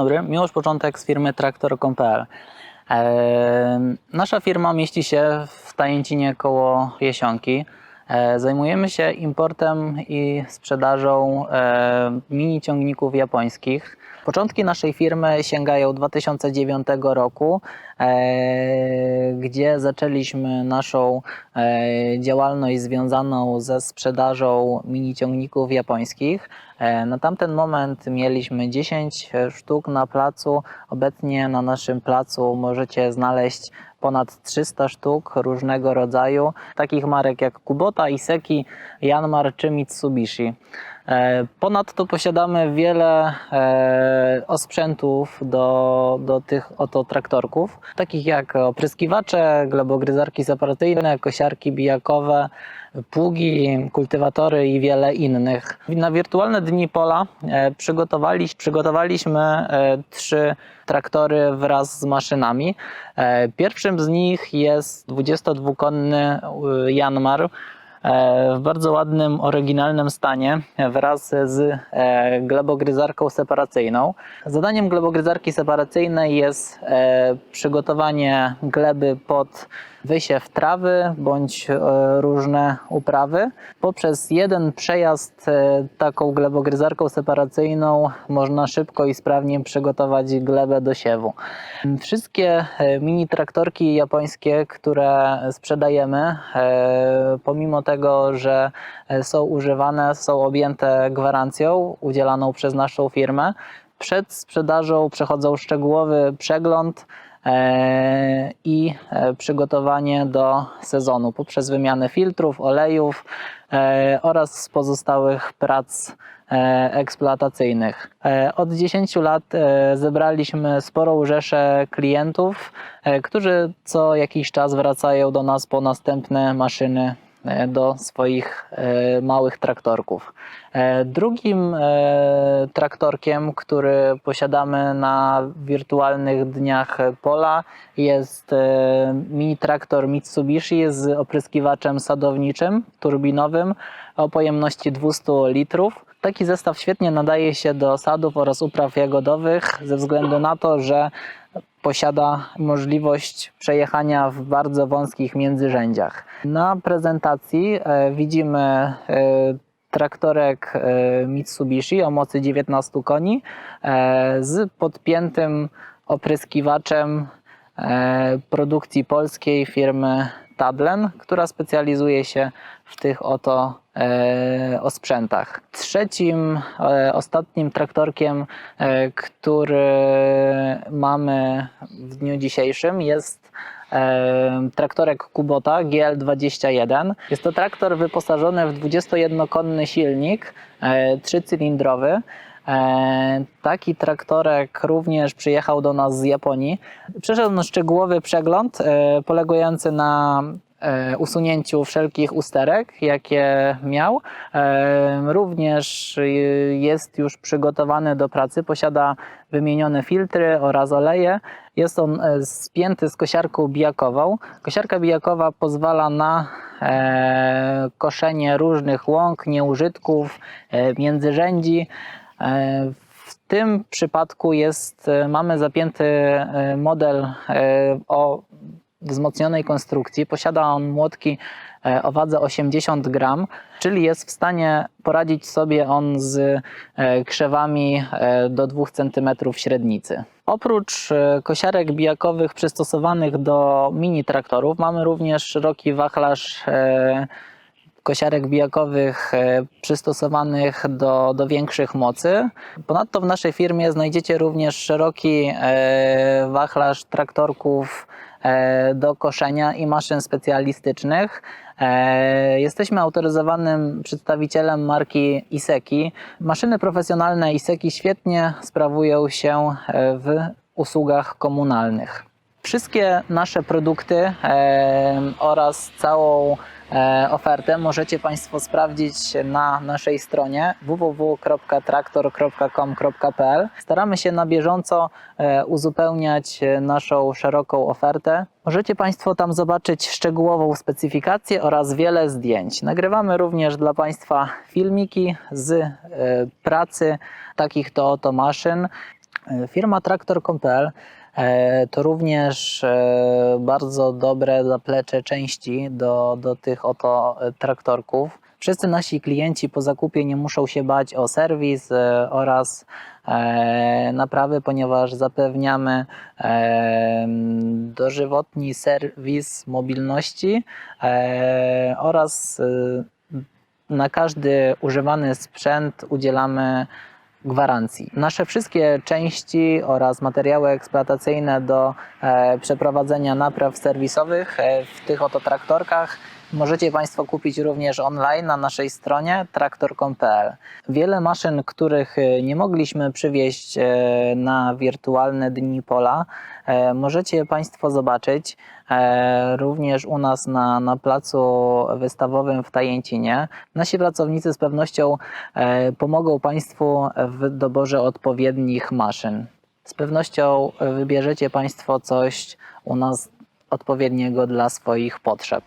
Dobry, Miłosz Początek z firmy Traktor.pl. Nasza firma mieści się w Tajęcinie koło Jesionki. E, Zajmujemy się importem i sprzedażą e, mini ciągników japońskich. Początki naszej firmy sięgają 2009 roku, e, gdzie zaczęliśmy naszą działalność związaną ze sprzedażą mini ciągników japońskich. Na tamten moment mieliśmy 10 sztuk na placu. Obecnie na naszym placu możecie znaleźć ponad 300 sztuk różnego rodzaju, takich marek jak Kubota, Iseki, Yanmar czy Mitsubishi. E, Ponadto posiadamy wiele e, osprzętów do, do tych oto traktorków, takich jak opryskiwacze, glebogryzarki separacyjne, kosiarki bijakowe, pługi, kultywatory i wiele innych. Na wirtualne dni pola e, przygotowali, przygotowaliśmy e, trzy traktory wraz z maszynami. Pierwszym z nich jest 22-konny e, Yanmar e, w bardzo ładnym, oryginalnym stanie wraz z e, glebogryzarką separacyjną. Zadaniem glebogryzarki separacyjnej jest e, przygotowanie gleby pod wysiew trawy bądź e, różne uprawy. Poprzez jeden przejazd e, taką glebogryzarką separacyjną można szybko i sprawnie przygotować glebę do siewu. Wszystkie e, mini traktorki japońskie, które sprzedajemy, pomimo tego, że są używane, są objęte gwarancją udzielaną przez naszą firmę. Przed sprzedażą przechodzą szczegółowy przegląd i e, przygotowanie do sezonu poprzez wymianę filtrów, olejów e, oraz pozostałych prac e, eksploatacyjnych. E, Od 10 lat e, zebraliśmy sporą rzeszę klientów, e, którzy co jakiś czas wracają do nas po następne maszyny e, do swoich e, małych traktorków. E, Drugim e, traktorkiem, który posiadamy na wirtualnych dniach pola jest e, mini traktor Mitsubishi z opryskiwaczem sadowniczym, turbinowym o pojemności 200 litrów. Taki zestaw świetnie nadaje się do sadów oraz upraw jagodowych ze względu na to, że posiada możliwość przejechania w bardzo wąskich międzyrzędziach. Na prezentacji e, widzimy e, traktorek e, Mitsubishi o mocy 19 koni z podpiętym opryskiwaczem produkcji polskiej firmy Tadlen, która specjalizuje się w tych oto e, osprzętach. Trzecim, e, ostatnim traktorkiem, e, który mamy w dniu dzisiejszym jest e, traktorek Kubota GL21. Jest to traktor wyposażony w 21-konny silnik e, trzycylindrowy. E, Taki traktorek również przyjechał do nas z Japonii. Przeszedł on szczegółowy przegląd e, polegający na e, usunięciu wszelkich usterek, jakie miał. Również jest już przygotowany do pracy, posiada wymienione filtry oraz oleje. Jest on spięty z kosiarką bijakową. Kosiarka bijakowa pozwala na koszenie różnych łąk, nieużytków, międzyrzędzi. W tym przypadku jest, e, mamy zapięty e, model e, o wzmocnionej konstrukcji. Posiada on młotki o wadze 80 gram, czyli jest w stanie poradzić sobie on z krzewami do 2 cm średnicy. Oprócz kosiarek bijakowych przystosowanych do mini traktorów, mamy również szeroki wachlarz kosiarek bijakowych e, przystosowanych do, do większych mocy. Ponadto w naszej firmie znajdziecie również szeroki e, wachlarz traktorków e, do koszenia i maszyn specjalistycznych. Jesteśmy autoryzowanym przedstawicielem marki Iseki. Maszyny profesjonalne Iseki świetnie sprawują się w usługach komunalnych. Wszystkie nasze produkty oraz całą ofertę możecie Państwo sprawdzić na naszej stronie www.traktor.com.pl. Staramy się na bieżąco e, uzupełniać e, naszą szeroką ofertę. Możecie Państwo tam zobaczyć szczegółową specyfikację oraz wiele zdjęć. Nagrywamy również dla Państwa filmiki z e, pracy takich to oto maszyn. E, Firma Traktor.pl e, to również e, bardzo dobre zaplecze części do, do tych oto e, traktorków. Wszyscy nasi klienci po zakupie nie muszą się bać o serwis e, oraz e, naprawy, ponieważ zapewniamy e, dożywotni serwis mobilności e, oraz e, na każdy używany sprzęt udzielamy gwarancji. Nasze wszystkie części oraz materiały eksploatacyjne do e, przeprowadzenia napraw serwisowych e, w tych oto traktorkach możecie Państwo kupić również online na naszej stronie traktor.pl. Wiele maszyn, których e, nie mogliśmy przywieźć e, na wirtualne dni pola, e, możecie Państwo zobaczyć również u nas na, na placu wystawowym w Tajęcinie. Nasi pracownicy z pewnością pomogą Państwu w doborze odpowiednich maszyn. Z pewnością wybierzecie Państwo coś u nas odpowiedniego dla swoich potrzeb.